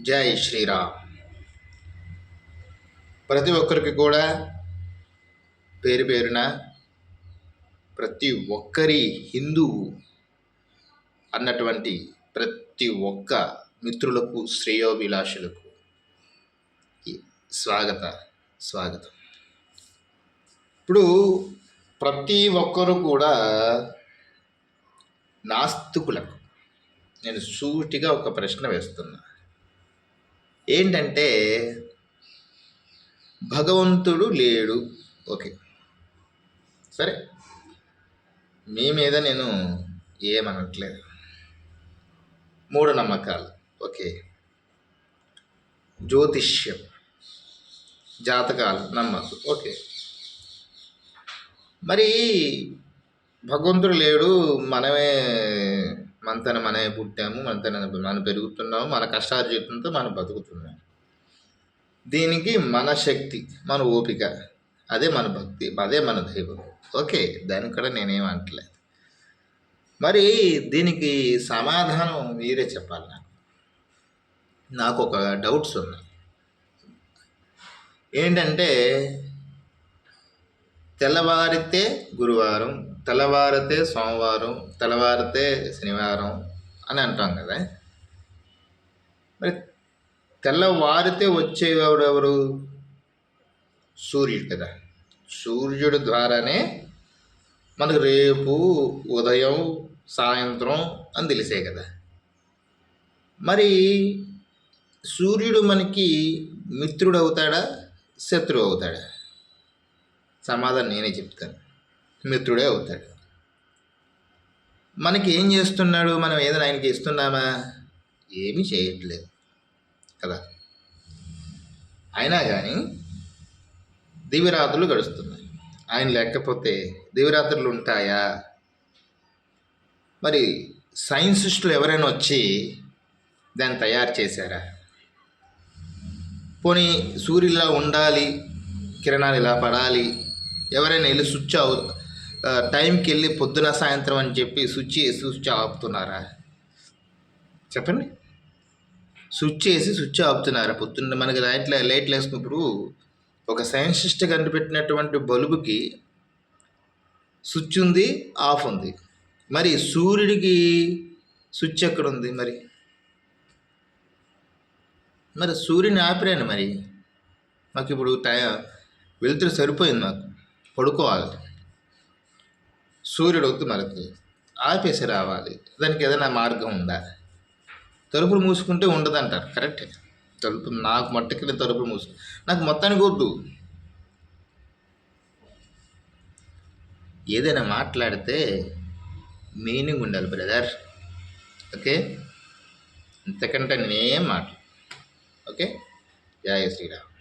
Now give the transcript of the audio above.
జై శ్రీరామ్. ప్రతి ఒక్కరికి కూడా పేరు పేరున ప్రతి ఒక్కరి హిందువు అన్నటువంటి ప్రతి ఒక్క మిత్రులకు శ్రేయోభిలాషులకు స్వాగత స్వాగతం. ఇప్పుడు ప్రతి ఒక్కరు కూడా నాస్తికులకు నేను సూటిగా ఒక ప్రశ్న వేస్తున్నా. ఏంటంటే భగవంతుడు లేడు. ఓకే. సరే. మీ మీద నేను ఏమనట్లేదు. మూఢనమ్మకాలు. ఓకే. జ్యోతిష్యం. జాతకాలు నమ్మకం. ఓకే. మరి భగవంతుడు లేడు మనమే మనతన మనమే పుట్టాము మనతన మనం పెరుగుతున్నాము మన కష్టార్జితంతో మనం బతుకుతున్నాము. దీనికి మన శక్తి మన ఓపిక అదే మన భక్తి అదే మన దైవం. ఓకే దానికి కూడా నేనేం అంటలేదు మరి దీనికి సమాధానం మీరే చెప్పాలి నాకు. నాకు ఒక డౌట్స్ ఉన్నాయి. ఏంటంటే తెల్లవారితే గురువారం తెల్లవారితే సోమవారం తెల్లవారితే శనివారం అని అంటాం కదా. మరి తెల్లవారితే వచ్చేవాడు ఎవరు? సూర్యుడు కదా. సూర్యుడు ద్వారానే మనకు రేపు ఉదయం సాయంత్రం అని తెలిసే కదా. మరి సూర్యుడు మనకి మిత్రుడు అవుతాడా? శత్రువు అవుతాడా? సమాధానం నేనే చెప్తాను. మిత్రుడే అవుతాడు. మనకి ఏం చేస్తున్నాడు? మనం ఏదైనా ఆయనకి ఇస్తున్నామా? ఏమి చేయట్లేదు. కదా? అయినా కానీ దివిరాత్రులు గడుస్తున్నాయి. ఆయన లేకపోతే దివిరాత్రులు ఉంటాయా? మరి సైన్సిస్టులు ఎవరైనా వచ్చి దాన్ని తయారు చేశారా? పోనీ సూర్యులా ఉండాలి కిరణాలు ఇలా పడాలి ఎవరైనా వెళ్ళి స్విచ్ అవు టైంకి వెళ్ళి పొద్దున సాయంత్రం అని చెప్పి స్విచ్ వేసి స్విచ్ ఆపుతున్నారా? చెప్పండి. స్విచ్ వేసి స్విచ్ ఆపుతున్నారా? పొద్దున్న మనకి లైట్లు లైట్లు వేసుకున్నప్పుడు ఒక సైన్సిస్ట్ కనిపెట్టినటువంటి బల్బుకి స్విచ్ ఉంది ఆఫ్ ఉంది. మరి సూర్యుడికి స్విచ్ ఎక్కడ ఉంది మరి? మరి సూర్యుని ఆపిరాను మరి. మాకు ఇప్పుడు టై వెలుతురు సరిపోయింది మాకు. పడుకోవాలి. సూర్యుడు వద్దు మనకి ఆపేసి రావాలి. దానికి ఏదైనా మార్గం ఉందా? తలుపులు మూసుకుంటే ఉండదు అంటారు కరెక్టే. తలుపు నాకు మట్టుకెళ్ళి తలుపులు మూసు నాకు మొత్తానికి వద్దు. ఏదైనా మాట్లాడితే మీనింగ్ ఉండాలి బ్రదర్. ఓకే? ఇంతకంటే నేనేం మాట్లాడు ఓకే? జయ శ్రీరామ్.